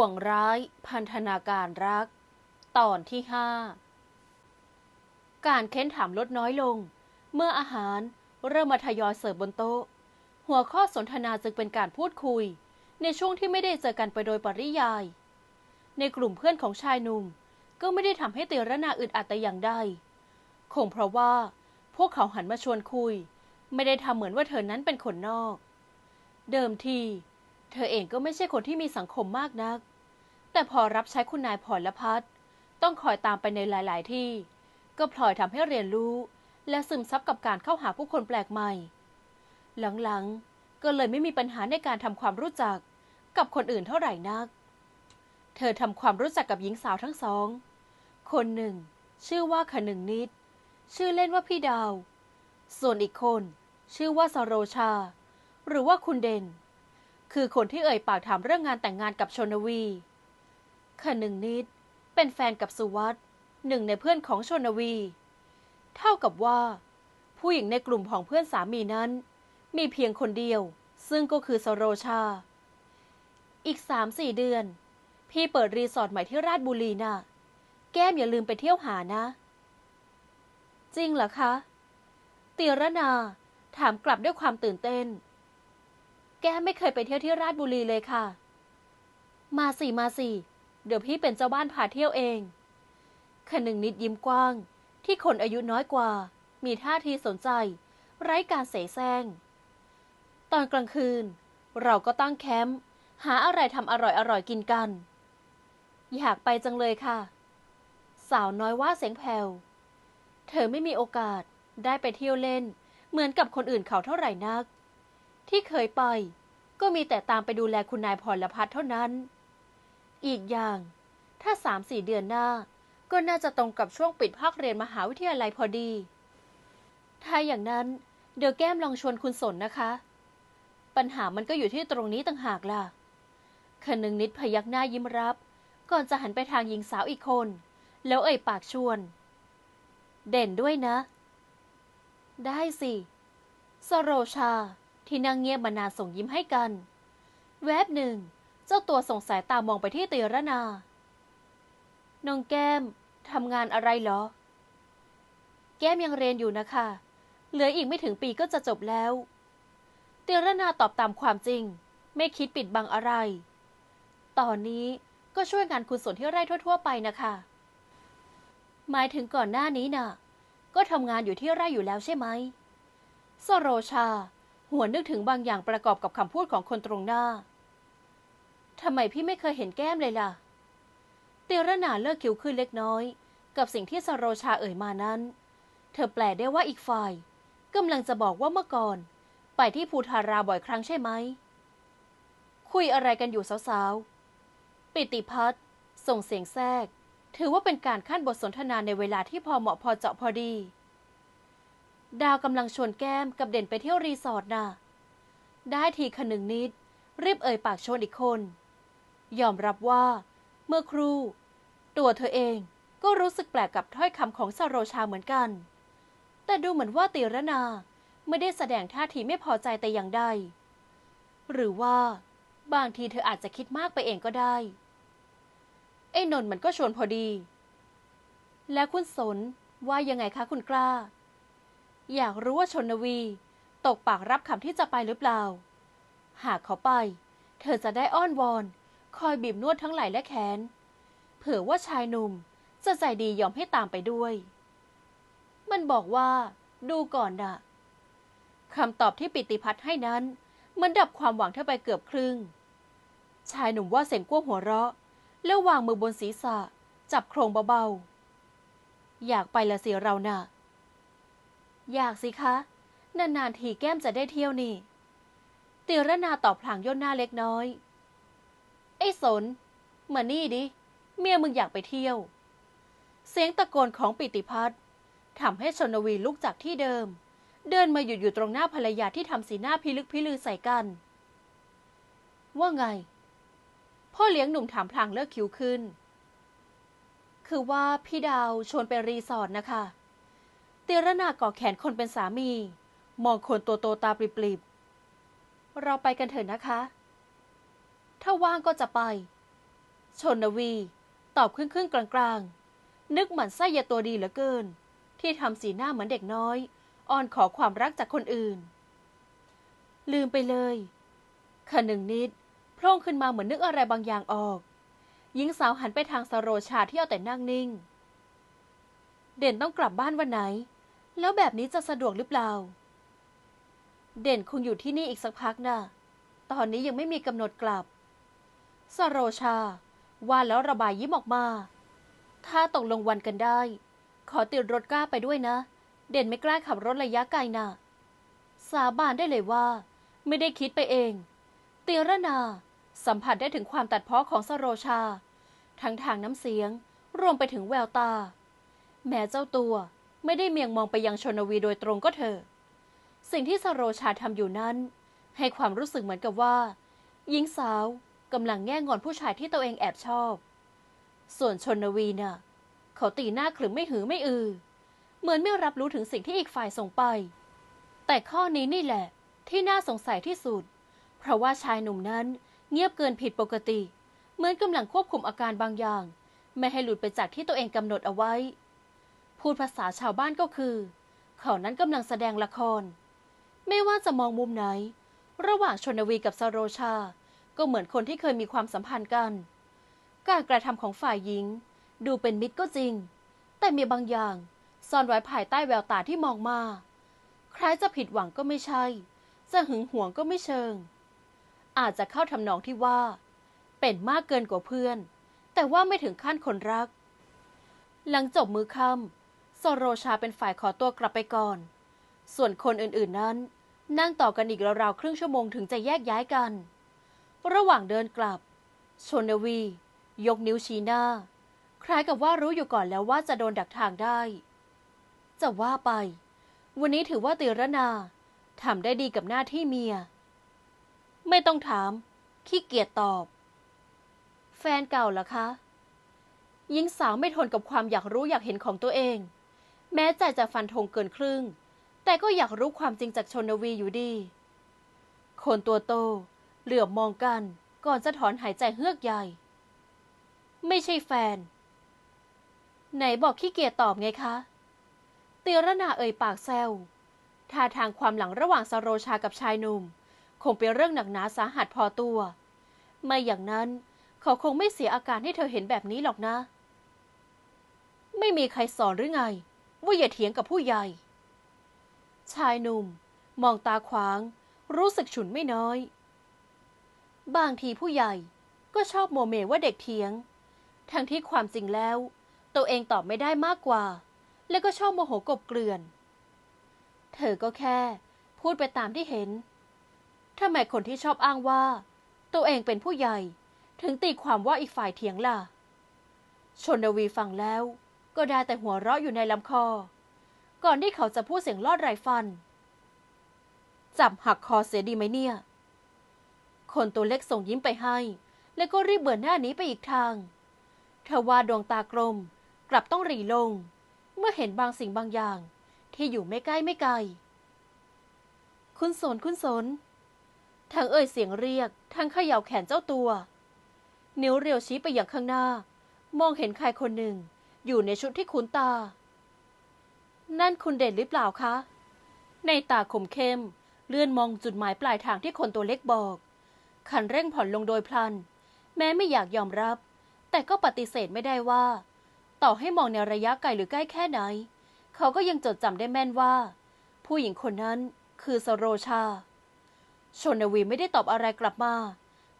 ่วงร้ายพันธนาการรัก ตอนที่ห้าการเค้นถามลดน้อยลง เมื่ออาหารเริ่มมาทยอยเสิร์ฟบนโต๊ะ หัวข้อสนทนาจึงเป็นการพูดคุย ในช่วงที่ไม่ได้เจอกันไปโดยปริยาย ในกลุ่มเพื่อนของชายหนุ่ม ก็ไม่ได้ทำให้เตระนาอึดอัดแต่อย่างใด คงเพราะว่า พวกเขาหันมาชวนคุย ไม่ได้ทำเหมือนว่าเธอนั้นเป็นคนนอก เดิมทีเธอเองก็ไม่ใช่คนที่มีสังคมมากนัก แต่พอรับใช้คุณนายพรละพัฒน์ต้องคอยตามไปในหลาย ๆ ที่ ก็พลอยทำให้เรียนรู้ และซึมซับกับการเข้าหาผู้คนแปลกใหม่ หลัง ๆ ก็เลยไม่มีปัญหาในการทำความรู้จักกับคนอื่นเท่าไหร่นัก เธอทำความรู้จักกับหญิงสาวทั้งสอง คนหนึ่ง ชื่อว่าขนึงนิด ชื่อเล่นว่าพี่ดาว ส่วนอีกคน ชื่อว่าสโรชา หรือว่าคุณเด่น คือคนที่เอ่ยปากถามเรื่องงานแต่งงานกับชนวี ขนึงนิด เป็นแฟนกับสุวัตหนึ่งในเพื่อนของชนวี เท่ากับว่า ผู้หญิงในกลุ่มของเพื่อนสามีนั้น มีเพียงคนเดียว ซึ่งก็คือสโรชา อีกสามสี่เดือน พี่เปิดรีสอร์ทใหม่ที่ราชบุรีนะ่ะ แก้มอย่าลืมไปเที่ยวหานะ จริงเหรอคะเตียรนาถามกลับด้วยความตื่นเต้น แก้มไม่เคยไปเที่ยวที่ราชบุรีเลยค่ะ มาสิมาสิ เดี๋ยวพี่เป็นเจ้าบ้านพาเที่ยวเองขนึงนิดยิ้มกว้าง ที่คนอายุน้อยกว่า มีท่าทีสนใจ ไร้การเสแสร้ง ตอนกลางคืน เราก็ตั้งแคมป์หาอะไรทำอร่อยๆกินกัน อยากไปจังเลยค่ะ สาวน้อยว่าเสียงแผ่ว เธอไม่มีโอกาสได้ไปเที่ยวเล่น เหมือนกับคนอื่นเขาเท่าไหร่นัก ที่เคยไป ก็มีแต่ตามไปดูแลคุณนายพรพัฒเท่านั้น อีกอย่าง ถ้าสามสี่เดือนหน้า ก็น่าจะตรงกับช่วงปิดภาคเรียนมหาวิทยาลัยพอดี ถ้าอย่างนั้น เดี๋ยวแก้มลองชวนคุณสนนะคะ ปัญหามันก็อยู่ที่ตรงนี้ต่างหากล่ะคนึงนิดพยักหน้ายิ้มรับ ก่อนจะหันไปทางหญิงสาวอีกคน แล้วเอ่ยปากชวน เด่นด้วยนะ ได้สิสโรชาที่นั่งเงียบมานานส่งยิ้มให้กัน แวบหนึ่ง จ้าตัวส่งสายตามองไปที่เตรนา น้องแก้มทำงานอะไรเหรอ แก้มยังเรียนอยู่นะคะ เหลืออีกไม่ถึงปีก็จะจบแล้วเตรนาตอบตามความจริง ไม่คิดปิดบังอะไร ตอนนี้ก็ช่วยงานคุณสนที่ไร่ทั่ว ๆ ไปนะคะ หมายถึงก่อนหน้านี้น่ะ ก็ทำงานอยู่ที่ไร่อยู่แล้วใช่ไหมสโรชา หัวนึกถึงบางอย่างประกอบกับคำพูดของคนตรงหน้า ทำไมพี่ไม่เคยเห็นแก้มเลยล่ะเตียรนาเลิกคิ้วขึ้นเล็กน้อย กับสิ่งที่สโรชาเอ่ยมานั้น เธอแปลได้ว่าอีกฝ่ายกำลังจะบอกว่าเมื่อก่อน ไปที่ภูทาราบ่อยครั้งใช่ไหม คุยอะไรกันอยู่สาวๆ ปิติพัฒน์ส่งเสียงแทรก ถือว่าเป็นการขั้นบทสนทนาในเวลาที่พอเหมาะพอเจาะพอดี ดาวกำลังชวนแก้มกับเด่นไปเที่ยวรีสอร์ทน่ะได้ทีขนึงนิด รีบเอ่ยปากชวนอีกคน ยอมรับว่า เมื่อครู่ ตัวเธอเองก็รู้สึกแปลกกับถ้อยคำของสโรชาเหมือนกัน แต่ดูเหมือนว่าตีรนาไม่ได้แสดงท่าทีไม่พอใจแต่อย่างใด หรือว่า บางทีเธออาจจะคิดมากไปเองก็ได้ ไอ้นนท์มันก็ชวนพอดี แล้วคุณสนว่ายังไงคะคุณกล้า อยากรู้ว่าชนวี ตกปากรับคำที่จะไปหรือเปล่า หากเขาไป เธอจะได้อ้อนวอน คอยบีบนวดทั้งไหล่และแขน เผื่อว่าชายหนุ่มจะใจดียอมให้ตามไปด้วย มันบอกว่า ดูก่อนนะคำตอบที่ปิติพัฒน์ให้นั้น มันดับความหวังเธอไปเกือบครึ่ง ชายหนุ่มว่าเสียงก้วหัวเราะ แล้ววางมือบนศีรษะ จับโครงเบาๆ อยากไปละสิเรานะ่ะ อยากสิคะ นานๆทีแก้มจะได้เที่ยวนี่ติรนาตอบพลางย่นหน้าเล็กน้อย ไอ้สน มานี่ดิ เมียมึงอยากไปเที่ยว เสียงตะโกนของปิติพัฒน์ทำให้ชนวีลุกจากที่เดิม เดินมาหยุดอยู่ตรงหน้าภรรยาที่ทำสีหน้าพิลึกพิลือใส่กัน ว่าไง พ่อเลี้ยงหนุ่มถามพลางเลิกคิ้วขึ้น คือว่าพี่ดาวชวนไปรีสอร์ทนะคะเตียรนาก่อแขนคนเป็นสามี มองคนตัวโตตาปริบๆเราไปกันเถอะนะคะ ถ้าว่างก็จะไป ชนวี ตอบครึ่งๆกลางๆ นึกหมันไส้ยาตัวดีเหลือเกิน ที่ทำสีหน้าเหมือนเด็กน้อยอ้อนขอความรักจากคนอื่น ลืมไปเลยขหนึ่งนิดโพล่งขึ้นมาเหมือนนึกอะไรบางอย่างออก หญิงสาวหันไปทางสโรชาที่เอาแต่นั่งนิ่ง เด่นต้องกลับบ้านวันไหน แล้วแบบนี้จะสะดวกหรือเปล่า เด่นคงอยู่ที่นี่อีกสักพักนะ่ะ ตอนนี้ยังไม่มีกำหนดกลับ สโรชา ว่าแล้วระบายยิ้มออกมา ถ้าตกลงวันกันได้ ขอติดรถกล้าไปด้วยนะ เด่นไม่กล้าขับรถระยะไกลนะ่ะ สาบานได้เลยว่า ไม่ได้คิดไปเองเตียรนาสัมผัสได้ถึงความตัดเพ้อของสโรชา ทั้งทางน้ำเสียง รวมไปถึงแววตา แม้เจ้าตัวไม่ได้เมียงมองไปยังชนวีโดยตรงก็เถอะ สิ่งที่สโรชาทำอยู่นั้น ให้ความรู้สึกเหมือนกับว่า หญิงสาว กำลังแง่งอนผู้ชายที่ตัวเองแอบชอบ ส่วนชนวีน่ะ เขาตีหน้าขรึมไม่หือไม่อือ เหมือนไม่รับรู้ถึงสิ่งที่อีกฝ่ายส่งไป แต่ข้อนี้นี่แหละ ที่น่าสงสัยที่สุด เพราะว่าชายหนุ่มนั้นเงียบเกินผิดปกติ เหมือนกำลังควบคุมอาการบางอย่าง ไม่ให้หลุดไปจากที่ตัวเองกำหนดเอาไว้ พูดภาษาชาวบ้านก็คือ เขานั้นกำลังแสดงละคร ไม่ว่าจะมองมุมไหน ระหว่างชนวีกับสโรชา ก็เหมือนคนที่เคยมีความสัมพันธ์กัน การกระทำของฝ่ายหญิง ดูเป็นมิตรก็จริง แต่มีบางอย่างซ่อนไว้ภายใต้แววตาที่มองมา คล้ายจะผิดหวังก็ไม่ใช่ จะหึงหวงก็ไม่เชิง อาจจะเข้าทำนองที่ว่า เป็นมากเกินกว่าเพื่อน แต่ว่าไม่ถึงขั้นคนรัก หลังจบมือค่ำสโรชาเป็นฝ่ายขอตัวกลับไปก่อน ส่วนคนอื่นๆนั้น นั่งต่อกันอีกราวๆครึ่งชั่วโมงถึงจะแยกย้ายกัน ระหว่างเดินกลับชนวี ยกนิ้วชี้หน้า คล้ายกับว่ารู้อยู่ก่อนแล้วว่าจะโดนดักทางได้ จะว่าไป วันนี้ถือว่าติรนาทำได้ดีกับหน้าที่เมีย ไม่ต้องถาม ขี้เกียจตอบ แฟนเก่าเหรอคะหญิงสาวไม่ทนกับความอยากรู้อยากเห็นของตัวเอง แม้ใจจะฟันธงเกินครึ่ง แต่ก็อยากรู้ความจริงจากชนวีอยู่ดี คนตัวโต เหลือบมองกันก่อนจะถอนหายใจเฮือกใหญ่ ไม่ใช่แฟน ไหนบอกขี้เกียจตอบไงคะเตียรนาเอ่ยปากแซวท่าทางความหลังระหว่างสโรชากับชายหนุ่ม คงเป็นเรื่องหนักหนาสาหัสพอตัว ไม่อย่างนั้น เขาคงไม่เสียอาการให้เธอเห็นแบบนี้หรอกนะ ไม่มีใครสอนหรือไง ว่าอย่าเถียงกับผู้ใหญ่ ชายหนุ่ม มองตาขวาง รู้สึกฉุนไม่น้อย บางทีผู้ใหญ่ก็ชอบโมเมว่าเด็กเถียง ทั้งที่ความจริงแล้ว ตัวเองตอบไม่ได้มากกว่า แล้วก็ชอบโมโหกบเกลื่อน เธอก็แค่พูดไปตามที่เห็นทำไมคนที่ชอบอ้างว่า ตัวเองเป็นผู้ใหญ่ถึงตีความว่าอีกฝ่ายเถียงล่ะ ชนวีฟังแล้ว ก็ได้แต่หัวเราะอยู่ในลำคอ ก่อนที่เขาจะพูดเสียงลอดไรฟัน จับหักคอเสียดีไหมเนี่ย คนตัวเล็กส่งยิ้มไปให้ แล้วก็รีบเบือนหน้านี้ไปอีกทางเธอว่าดวงตากลม กลับต้องหรีลง เมื่อเห็นบางสิ่งบางอย่าง ที่อยู่ไม่ใกล้ไม่ไกล คุณสนคุณสนทั้งเอ่ยเสียงเรียกทั้งเขย่าแขนเจ้าตัว นิ้วเรียวชี้ไปอย่างข้างหน้า มองเห็นใครคนหนึ่ง อยู่ในชุดที่คุ้นตา นั่นคุณเด่นหรือเปล่าคะ ในตาคมเข้ม เลื่อนมองจุดหมายปลายทางที่คนตัวเล็กบอก คันเร่งผ่อนลงโดยพลัน แม้ไม่อยากยอมรับ แต่ก็ปฏิเสธไม่ได้ว่า ต่อให้มองในระยะไกลหรือใกล้แค่ไหน เขาก็ยังจดจำได้แม่นว่า ผู้หญิงคนนั้นคือสโรชา ชนวีไม่ได้ตอบอะไรกลับมา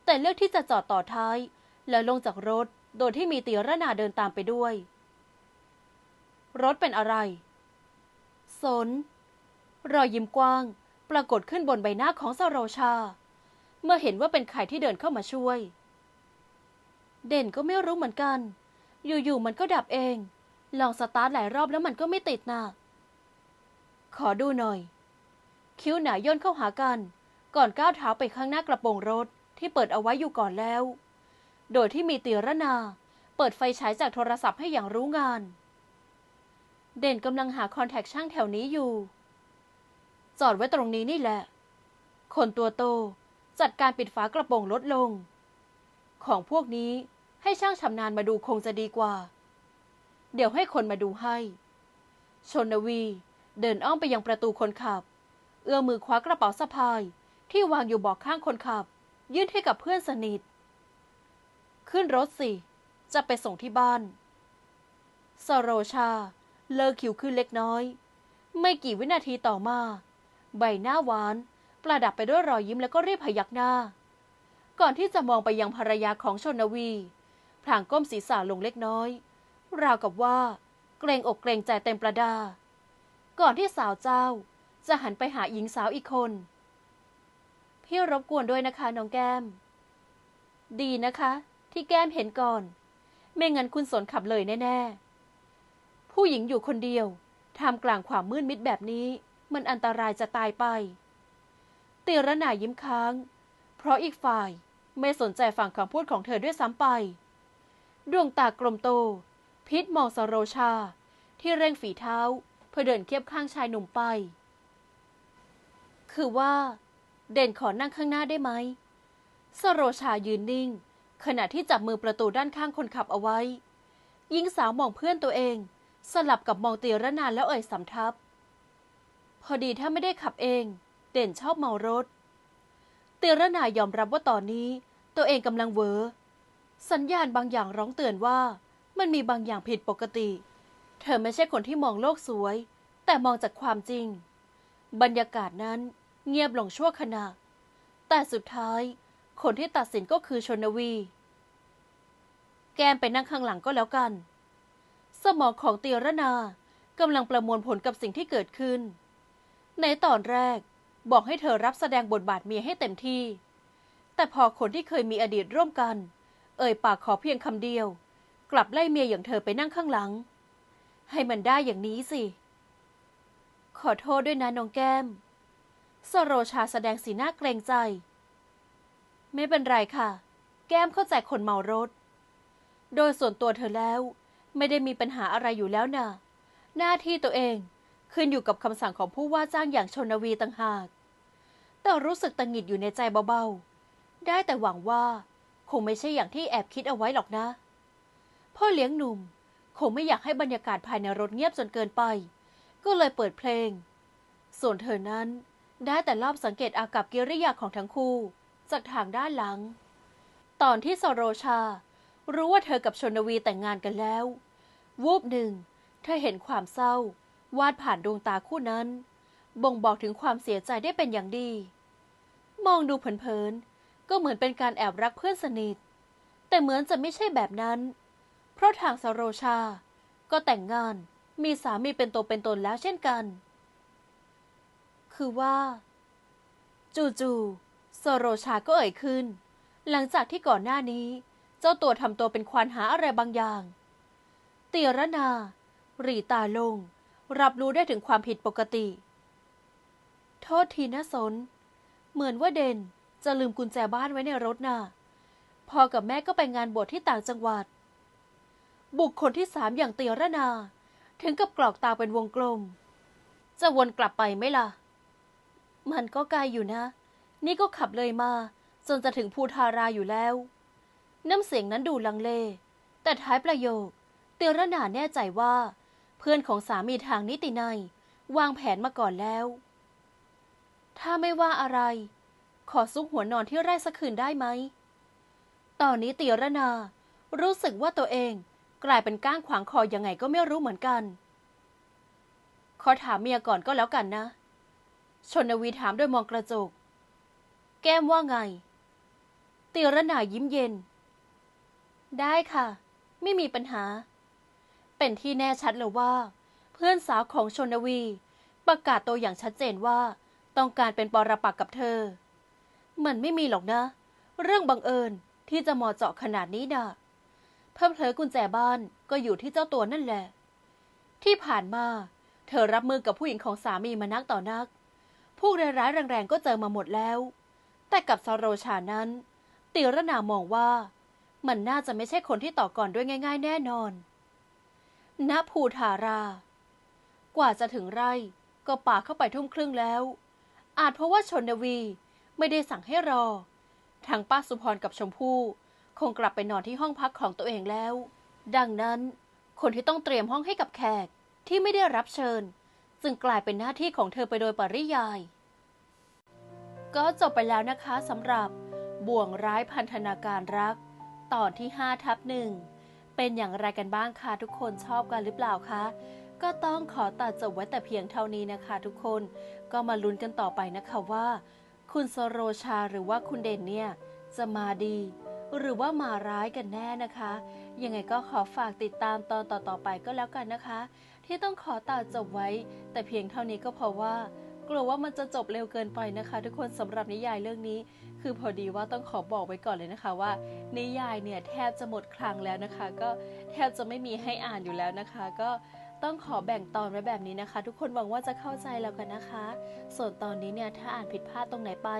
แต่เลือกที่จะจอดต่อท้าย แล้วลงจากรถโดยที่มีตีระนาเดินตามไปด้วย รถเป็นอะไร สน รอยยิ้มกว้าง ปรากฏขึ้นบนใบหน้าของสโรชา เมื่อเห็นว่าเป็นใครที่เดินเข้ามาช่วย เด่นก็ไม่รู้เหมือนกัน อยู่ๆมันก็ดับเอง ลองสตาร์ทหลายรอบแล้วมันก็ไม่ติดนะขอดูหน่อย คิ้วหนาย่นเข้าหากัน ก่อนก้าวเท้าไปข้างหน้ากระโปรงรถที่เปิดเอาไว้อยู่ก่อนแล้ว โดยที่มีเตียรนา เปิดไฟฉายจากโทรศัพท์ให้อย่างรู้งาน เด่นกำลังหาคอนแทคช่างแถวนี้อยู่ จอดไว้ตรงนี้นี่แหละ คนตัวโต จัดการปิดฝากระโปรงรถลง ของพวกนี้ให้ช่างชำนาญมาดูคงจะดีกว่า เดี๋ยวให้คนมาดูให้ ชนวีเดินอ้อมไปยังประตูคนขับ เอื้อมมือคว้ากระเป๋าสะพายที่วางอยู่เบอกข้างคนขับ ยื่นให้กับเพื่อนสนิท ขึ้นรถสิ จะไปส่งที่บ้าน สโรชา เลิกคิวขึ้นเล็กน้อย ไม่กี่วินาทีต่อมา ใบหน้าหวาน ประดับไปด้วยรอยยิ้มแล้วก็รีบพยักหน้า ก่อนที่จะมองไปยังภรรยาของชนวีพลางก้มศีรษะลงเล็กน้อย ราวกับว่า เกรงอกเกรงใจเต็มประดา ก่อนที่สาวเจ้าจะหันไปหาหญิงสาวอีกคน พี่รบกวนด้วยนะคะน้องแก้ม ดีนะคะ ที่แก้มเห็นก่อน ไม่งั้นคุณสนขับเลยแน่ๆ ผู้หญิงอยู่คนเดียวท่ามกลางความมืดมิดแบบนี้ มันอันตรายจะตายไป ตีระนายิ้มค้าง เพราะอีกฝ่ายไม่สนใจฟังคำพูดของเธอด้วยซ้ำไป ดวงตากลมโต พิษมองสโรชา ที่เร่งฝีเท้า เพื่อเดินเคียบข้างชายหนุ่มไป คือว่า เด่นขอนั่งข้างหน้าได้ไหมสโรชายืนนิ่ง ขณะที่จับมือประตูด้านข้างคนขับเอาไว้หญิงสาวมองเพื่อนตัวเอง สลับกับมองเตียระนานแล้วเอ่ยสำทับ พอดีถ้าไม่ได้ขับเอง เด่นชอบเมารถ เตียระนายอมรับว่าตอนนี้ ตัวเองกำลังเวอสัญญาณบางอย่างร้องเตือนว่า มันมีบางอย่างผิดปกติ เธอไม่ใช่คนที่มองโลกสวย แต่มองจากความจริง บรรยากาศนั้นเงียบลงชั่วขณะ แต่สุดท้าย คนที่ตัดสินก็คือชนวี แกมไปนั่งข้างหลังก็แล้วกัน สมองของเตียระนากำลังประมวลผลกับสิ่งที่เกิดขึ้น ในตอนแรก บอกให้เธอรับแสดงบทบาทเมียให้เต็มที่ แต่พอคนที่เคยมีอดีตร่วมกัน เอ่ยปากขอเพียงคำเดียว กลับไล่เมียอย่างเธอไปนั่งข้างหลัง ให้มันได้อย่างนี้สิ ขอโทษด้วยนะน้องแก้ม สโรชาแสดงสีหน้าเกรงใจ ไม่เป็นไรค่ะ แก้มเข้าใจคนเมารถ โดยส่วนตัวเธอแล้ว ไม่ได้มีปัญหาอะไรอยู่แล้วนะหน้าที่ตัวเอง ขึ้นอยู่กับคำสั่งของผู้ว่าจ้างอย่างชนวีต่างหาก แต่รู้สึกตังหิดอยู่ในใจเบาๆ ได้แต่หวังว่า คงไม่ใช่อย่างที่แอบคิดเอาไว้หรอกนะ พ่อเลี้ยงหนุ่ม คงไม่อยากให้บรรยากาศภายในรถเงียบจนเกินไป ก็เลยเปิดเพลง ส่วนเธอนั้นได้แต่รอบสังเกตอากับกิริยาของทั้งคู่ จากทางด้านหลัง ตอนที่สโรชา รู้ว่าเธอกับชนวีแต่งงานกันแล้ว วูบหนึ่ง เธอเห็นความเศร้า วาดผ่านดวงตาคู่นั้น บ่งบอกถึงความเสียใจได้เป็นอย่างดี มองดูเผินๆก็เหมือนเป็นการแอบรักเพื่อนสนิท แต่เหมือนจะไม่ใช่แบบนั้น เพราะทางสโรชา ก็แต่งงานมีสามีเป็นตัวเป็นตนแล้วเช่นกัน คือว่า จู่ๆสโรชาก็เอ่ยขึ้น หลังจากที่ก่อนหน้านี้ เจ้าตัวทำตัวเป็นควานหาอะไรบางอย่าง เตียรนา หรีตาลง รับรู้ได้ถึงความผิดปกติ โทษทีนะสน เหมือนว่าเด่นจะลืมกุญแจบ้านไว้ในรถน่ะพ่อกับแม่ก็ไปงานบวชที่ต่างจังหวัด บุคคลที่สามอย่างเตียรนา ถึงกับกรอกตาเป็นวงกลม จะวนกลับไปไหมล่ะ มันก็ไกลอยู่นะ นี่ก็ขับเลยมา จนจะถึงภูทาราอยู่แล้ว น้ำเสียงนั้นดูลังเล แต่ท้ายประโยค เตียรนาแน่ใจว่า เพื่อนของสามีทางนิตินัยวางแผนมาก่อนแล้ว ถ้าไม่ว่าอะไร ขอซุกหัวนอนที่ไร่สักคืนได้ไหม ตอนนี้ตีรนา รู้สึกว่าตัวเองกลายเป็นก้างขวางคอยังไงก็ไม่รู้เหมือนกัน ขอถามเมียก่อนก็แล้วกันนะ ชนวีถามด้วยมองกระจก แก้มว่าไงตีรนายิ้มเย็น ได้ค่ะ ไม่มีปัญหา เป็นที่แน่ชัดเลยว่า เพื่อนสาวของชนวี ประกาศตัวอย่างชัดเจนว่าต้องการเป็นปรปักษ์กับเธอ มันไม่มีหรอกนะ เรื่องบังเอิญที่จะมอเจาะขนาดนี้นะเพิ่มเพลอกุญแจบ้านก็อยู่ที่เจ้าตัวนั่นแหละ ที่ผ่านมาเธอรับมือกับผู้หญิงของสามีมานักต่อนัก พวกร้ายๆแรงๆก็เจอมาหมดแล้ว แต่กับซาโรชานั้น ติรนามองว่า มันน่าจะไม่ใช่คนที่ต่อก่อนด้วยง่าย ๆ แน่นอน ณภูทารา กว่าจะถึงไร่ก็ป่าเข้าไปทุ่มครึ่งแล้ว อาจเพราะว่าชนวีไม่ได้สั่งให้รอ ทางป้าสุพรกับชมพู่คงกลับไปนอนที่ห้องพักของตัวเองแล้ว ดังนั้น คนที่ต้องเตรียมห้องให้กับแขกที่ไม่ได้รับเชิญ จึงกลายเป็นหน้าที่ของเธอไปโดยปริยาย ก็จบไปแล้วนะคะสำหรับบ่วงร้ายพันธนาการรัก ตอนที่5ทับหนึ่ง เป็นอย่างไรกันบ้างคะทุกคนชอบกันหรือเปล่าคะก็ต้องขอตัดจบไว้แต่เพียงเท่านี้นะคะทุกคนก็มาลุ้นกันต่อไปนะคะว่า คุณสโรชาหรือว่าคุณเด่นเนี่ยจะมาดี หรือว่ามาร้ายกันแน่นะคะ ยังไงก็ขอฝากติดตามตอนต่อๆไปก็แล้วกันนะคะ ที่ต้องขอตัดจบไว้ แต่เพียงเท่านี้ก็เพราะว่า กลัวว่ามันจะจบเร็วเกินไปนะคะ ทุกคนสำหรับนิยายเรื่องนี้ คือพอดีว่าต้องขอบอกไว้ก่อนเลยนะคะว่า นิยายเนี่ยแทบจะหมดคลังแล้วนะคะ ก็แทบจะไม่มีให้อ่านอยู่แล้วนะคะ ก็ต้องขอแบ่งตอนไว้แบบนี้นะคะ ทุกคนหวังว่าจะเข้าใจแล้วกันนะคะ ส่วนตอนนี้เนี่ยถ้าอ่านผิดพลาดตรงไหนไป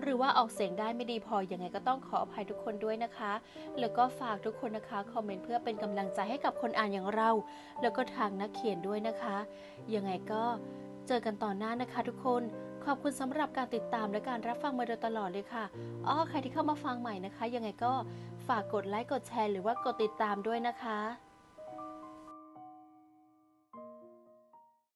หรือว่าออกเสียงได้ไม่ดีพอยังไงก็ต้องขออภัยทุกคนด้วยนะคะ แล้วก็ฝากทุกคนนะคะคอมเมนต์เพื่อเป็นกำลังใจให้กับคนอ่านอย่างเรา แล้วก็ทางนักเขียนด้วยนะคะ ยังไงก็ เจอกันตอนหน้านะคะทุกคน ขอบคุณสำหรับการติดตามและการรับฟังมาโดยตลอดเลยค่ะอ้อใครที่เข้ามาฟังใหม่นะคะ ยังไงก็ฝากกดไลค์กดแชร์หรือว่ากดติดตามด้วยนะคะ